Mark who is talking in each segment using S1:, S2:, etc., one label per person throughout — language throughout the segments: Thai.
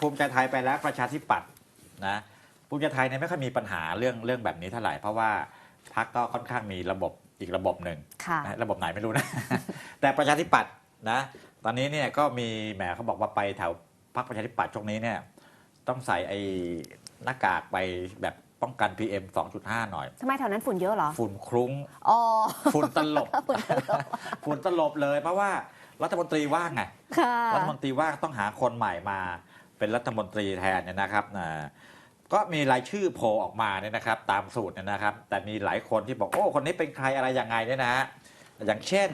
S1: ภูมิใจไทยไปแล้วประชาธิปัตย์นะภูมิใจไทยเนี่ยไม่ค่อยมีปัญหาเรื่องเรื่องแบบนี้เท่าไหร่เพราะว่าพักก็ค่อนข้างมีระบบอีกระบบหนึ่ง
S2: ค่ะ
S1: นะระบบไหนไม่รู้นะ แต่ประชาธิปัตย์นะ ตอนนี้เนี่ยก็มีแหมเขาบอกว่าไปแถวพรรคประชาธิปัตย์ช่วงนี้เนี่ยต้องใส่ไอ้หน้ากากไปแบบป้องกัน PM 2.5 หน่อย
S2: ทำไมแถวนั้นฝุ่นเยอะเหรอ
S1: ฝุ่นคลุ้ง
S2: อ๋อ
S1: ฝุ่นตลบ
S2: ฝุ่นตลบ
S1: ฝุ่นตลบเลยเพราะว่ารัฐมนตรีว่างไง
S2: ค่ะ
S1: รัฐมนตรีว่างต้องหาคนใหม่มา เป็นรัฐมนตรีแทนเนี่ยนะครับนะก็มีรายชื่อโผล่ออกมาเนี่ยนะครับ ตามสูตรเนี่ยนะครับ แต่มีหลายคนที่บอกโอ้คนนี้เป็นใครอะไรยังไงเนี่ยนะฮะอย่างเช่น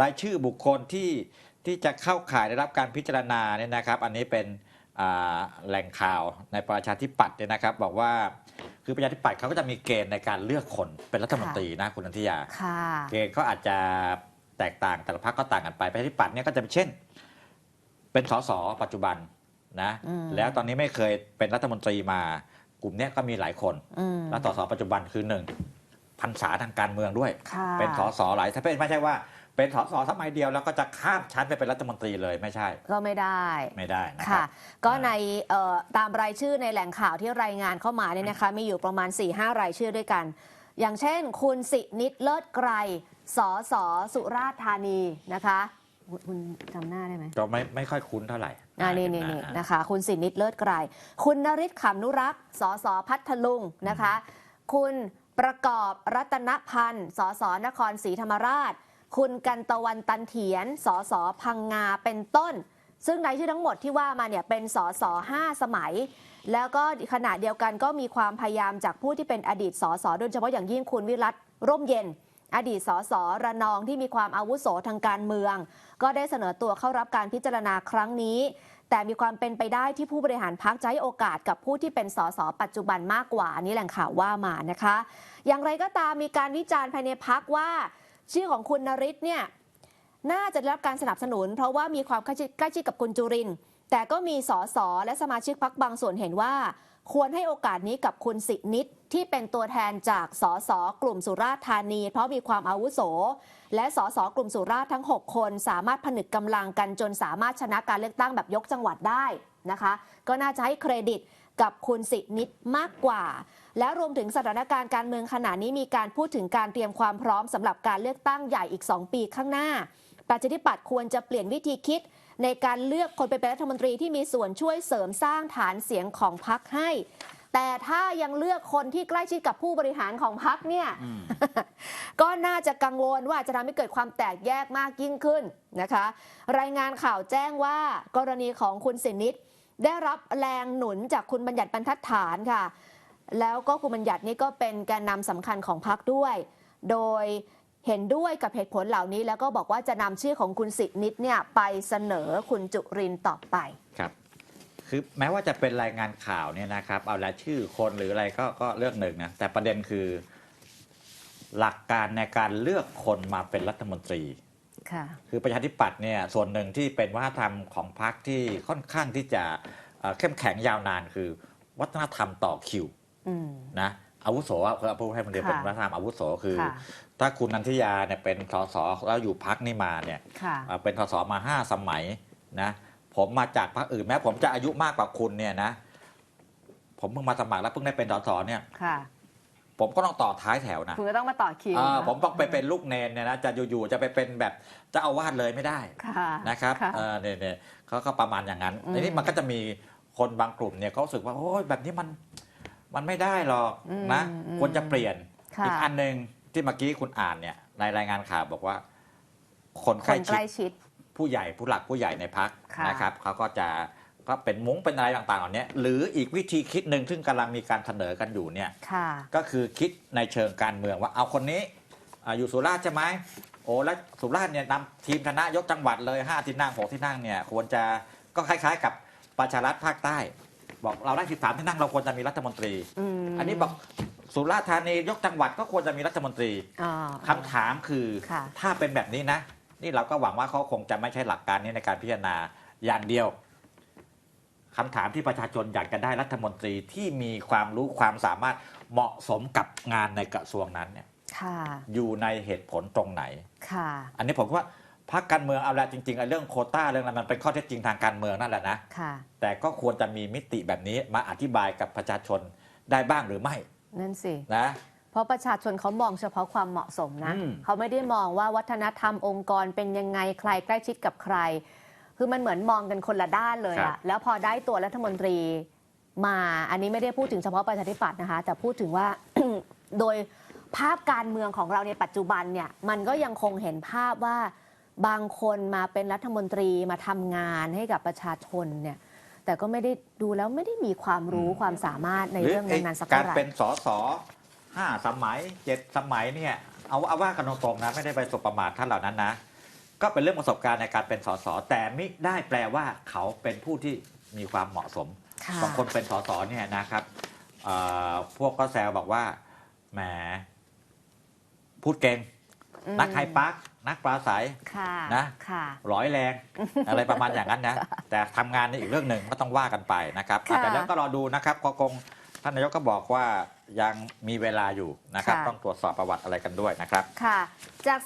S1: รายชื่อบุคคลที่ที่จะเข้าข่ายได้รับการพิจารณาเนี่ยนะครับ อันนี้เป็นอ่าแหล่งข่าวในประชาธิปัตย์เนี่ยนะครับ บอกว่าคือประชาธิปัตย์เขาก็จะมีเกณฑ์ในการเลือกคนเป็นรัฐมนตรีนะคุณนันทิยา
S2: ค่ะ
S1: เกณฑ์ก็อาจจะแตกต่างแต่ละพรรคก็ต่างกันไปประชาธิปัตย์เนี่ยก็จะเป็นเช่น เป็นสสปัจจุบัน นะ
S2: อืม
S1: แล้วตอนนี้ไม่เคยเป็นรัฐมนตรีมากลุ่มเนี้ยก็มีหลายคน
S2: อืม
S1: แล้วสสปัจจุบันคือหนึ่งพันษาทางการเมืองด้วย
S2: ค่ะ
S1: เป็นสสหลายถ้าเป็นไม่ใช่ว่าเป็นสสสมัยเดียวแล้วก็จะข้ามชั้นไปเป็นรัฐมนตรีเลยไม่ใช่
S2: ก็ไม่ได้
S1: ไม่ได้นะค
S2: ค่ะ
S1: รับ
S2: ก็ในเอ่อตามรายชื่อในแหล่งข่าวที่รายงานเข้ามาเนี่ยนะคะ มีอยู่ประมาณ4-5รายชื่อด้วยกัน อย่างเช่น คุณสินิดเลิศไกรสอสอสุราษฎร์ธานีนะคะ คุณคุณจำหน้าได้ไหม
S1: ก็ไม่ไม่ค่อยคุ้นเท่าไหร่
S2: อ่านี่นี่นี่นะคะ คุณสินิดเลิศไกรคุณนริศขำนุรักษ์สสพัทลุงนะคะ คุณประกอบรัตนพันธ์สสนครศรีธรรมราช คุณกันตะวันตันเถียนสสพังงาเป็นต้น ซึ่งรายชื่อทั้งหมดที่ว่ามาเนี่ยเป็นสสห้าสมัย แล้วก็ขณะเดียวกันก็มีความพยายามจากผู้ที่เป็นอดีตสสโดยเฉพาะอย่างยิ่งคุณวิรัตร่มเย็น อดีตสสระนองที่มีความอาวุโสทางการเมือง ก็ได้เสนอตัวเข้ารับการพิจารณาครั้งนี้ แต่มีความเป็นไปได้ที่ผู้บริหารพักจะให้โอกาสกับผู้ที่เป็นสสปัจจุบันมากกว่านี่แหล่งข่าวว่ามานะคะ อย่างไรก็ตามมีการวิจารณ์ภายในพักว่า ชื่อของคุณนริศเนี่ยน่าจะได้รับการสนับสนุน เพราะว่ามีความใกล้ชิดกับคุณจุรินแต่ก็มีสสและสมาชิกพักบางส่วนเห็นว่า ควรให้โอกาสนี้กับคุณสินิดที่เป็นตัวแทนจากสสกลุ่มสุราษฎร์ธานี เพราะมีความอาวุโส และสสกลุ่มสุราษฎร์ทั้ง 6 คน สามารถผนึกกำลังกันจนสามารถชนะการเลือกตั้งแบบยกจังหวัดได้นะคะ ก็น่าจะให้เครดิตกับคุณสินิดมากกว่า และรวมถึงสถานการณ์การเมืองขณะนี้มีการพูดถึงการเตรียมความพร้อมสำหรับการเลือกตั้งใหญ่อีก 2 ปีข้างหน้า ประชาธิปัตย์ควรจะเปลี่ยนวิธีคิด ในการเลือกคนไปเป็นรัฐมนตรีที่มีส่วนช่วยเสริมสร้างฐานเสียงของพรรคให้ แต่ถ้ายังเลือกคนที่ใกล้ชิดกับผู้บริหารของพรรคเนี่ยก็น่าจะกังวลว่าจะทำให้เกิดความแตกแยกมากยิ่งขึ้นนะคะ รายงานข่าวแจ้งว่ากรณีของคุณสินิดได้รับแรงหนุนจากคุณบัญญัติบรรทัดฐานค่ะ แล้วก็คุณบัญญัตินี่ก็เป็นแกนนำสำคัญของพรรคด้วย โดย เห็นด้วยกับเหตุผลเหล่านี้แล้วก็บอกว่าจะนำชื่อของคุณสินิดเนี่ยไปเสนอคุณจุรินทร์ต่อไป
S1: ครับคือแม้ว่าจะเป็นรายงานข่าวเนี่ยนะครับเอารายชื่อคนหรืออะไรก็ก็เรื่องหนึ่งนะแต่ประเด็นคือ หลักการในการเลือกคนมาเป็นรัฐมนตรี
S2: ค่ะ
S1: คือประชาธิปัตย์เนี่ยส่วนหนึ่งที่เป็นวัฒนธรรมของพรรคที่ค่อนข้างที่จะเอ่อเข้มแข็งยาวนานคือ วัฒนธรรมต่อคิว
S2: อืม
S1: นะ อาวุโสอะคือผู้ให้มันเดียว
S2: ค่ะ
S1: เป็นวัฒนธรรมอาวุโสคือ
S2: ค่ะ
S1: ถ้าคุณนันทิยาเนี่ยเป็นสสแล้วอยู่พักนี่มาเนี่ย
S2: ค่ะ
S1: เอ่อเป็นสสมาห้าสมัยนะผมมาจากพรรคอื่นแม้ผมจะอายุมากกว่าคุณเนี่ยนะ ผมเพิ่งมาสมัครแล้วเพิ่งได้เป็นสสเนี่ย
S2: ค่ะ
S1: ผมก็ต้องต่อท้ายแถวนะ
S2: คุณก็ต้องมาต่อคิว
S1: อ่า
S2: นะ
S1: ผมต้องไปเป็นลูกเนนเนี่ยนะจะอยู่ๆจะไปเป็นแบบเจะเอาวาดเลยไม่ได้
S2: ค่ะ
S1: นะครับ
S2: ค่ะ
S1: เออเนี่ยเนี่ยเขาก็ประมาณอย่างนั้น
S2: อืม
S1: ทีนี้มันก็จะมีคนบางกลุ่มเนี่ยเขารู้สึกว่าโอ้ยแบบนี้มัน มันไม่ได้หรอกนะ
S2: อืมอืม
S1: ควรจะเปลี่ยน
S2: ค่ะ
S1: อีกอันหนึ่งที่เมื่อกี้คุณอ่านเนี่ยในรายงานข่าวบอกว่า คน
S2: ค
S1: ใกล้
S2: นใก
S1: ชิด
S2: ล้ชิด
S1: ผู้ใหญ่ผู้หลักผู้ใหญ่ในพัก
S2: ค่ะ
S1: นะครับเขาก็จะก็เป็นมุ้งเป็นอะไรต่างๆเหล่านี้หรืออีกวิธีคิดหนึ่งซึ่งกำลังมีการเสนอกันอยู่เนี่ย
S2: ค่ะ
S1: ก็คือคิดในเชิงการเมืองว่าเอาคนนี้อาอยู่สุราษฎร์ใช่ไหมโอ้แล้วสุราษฎร์เนี่ยนำทีมชนะยกจังหวัดเลย 5 ที่นั่ง6ที่นั่งเนี่ยควรจะก็คล้าย ๆ กับประชารัฐภาคใต้ บอกเราได้ 13 ที่นั่งเราควรจะมีรัฐมนตรี
S2: อืม
S1: อันนี้บอกสุราษฎร์ธานียกจังหวัดก็ควรจะมีรัฐมนตรี
S2: อ่า
S1: คำถามคือ
S2: ค่ะ
S1: ถ้าเป็นแบบนี้นะ นี่เราก็หวังว่าเขาคงจะไม่ใช่หลักการนี้ในการพิจารณาอย่างเดียวคำถามที่ประชาชนอยากจะได้รัฐมนตรีที่มีความรู้ความสามารถเหมาะสมกับงานในกระทรวงนั้นเนี่ย
S2: ค่ะ
S1: อยู่ในเหตุผลตรงไหน
S2: ค่ะ
S1: อันนี้ผมว่า พรรคการเมืองเอาละจริงๆไอ้เรื่องโควต้าเรื่องนั้นมันเป็นข้อเท็จจริงทางการเมืองนั่นแหละนะ
S2: ค่ะ
S1: แต่ก็ควรจะมีมิติแบบนี้มาอธิบายกับประชาชนได้บ้างหรือไม่
S2: นั่นสิ
S1: นะ
S2: เพราะประชาชนเขามองเฉพาะความเหมาะสมนะ
S1: อืม
S2: เขาไม่ได้มองว่าวัฒนธรรมองค์กรเป็นยังไงใครใกล้ชิดกับใคร คือมันเหมือนมองกันคนละด้านเลยอะแล้วพอได้ตัวรัฐมนตรีมาอันนี้ไม่ได้พูดถึงเฉพาะประชาธิปัตย์นะคะ แต่พูดถึงว่าโดยภาพการเมืองของเราในปัจจุบันเนี่ยมันก็ยังคงเห็นภาพว่า บางคนมาเป็นรัฐมนตรีมาทำงานให้กับประชาชนเนี่ยแต่ก็ไม่ได้ดูแล้วไม่ได้มีความรู้ความสามารถใน
S1: หรือ
S2: เรื่อง
S1: ไอ้
S2: นั้นๆสัก
S1: การ
S2: เท่าไหร่
S1: เป็นสสห้าสมัยเจ็ดสมัยเนี่ยเอาเอาว่ากันตรงๆนะไม่ได้ไปสบประมาทท่านเหล่านั้นนะ ก็เป็นเรื่องประสบการณ์ในการเป็นสสแต่ไม่ได้แปลว่าเขาเป็นผู้ที่มีความเหมาะสม
S2: ค่ะ
S1: บางคนเป็นสสเนี่ยนะครับเอ่อพวกก็แซวบอกว่าแหมพูดเก่ง
S2: อืม
S1: นักไฮปักนักปราศัย
S2: ค่ะ
S1: นะ
S2: ค่ะ
S1: ร้อยแรง อะไรประมาณอย่างนั้นนะ แต่ทำงานในอีกเรื่องหนึ่งก็ต้องว่ากันไปนะครับ
S2: ค่ะ
S1: แต่แล้วก็รอดูนะครับก็คงท่านนายกก็บอกว่ายังมีเวลาอยู่นะครับ
S2: ค่ะ
S1: ต้องตรวจสอบประวัติอะไรกันด้วยนะครับ
S2: ค่ะจาก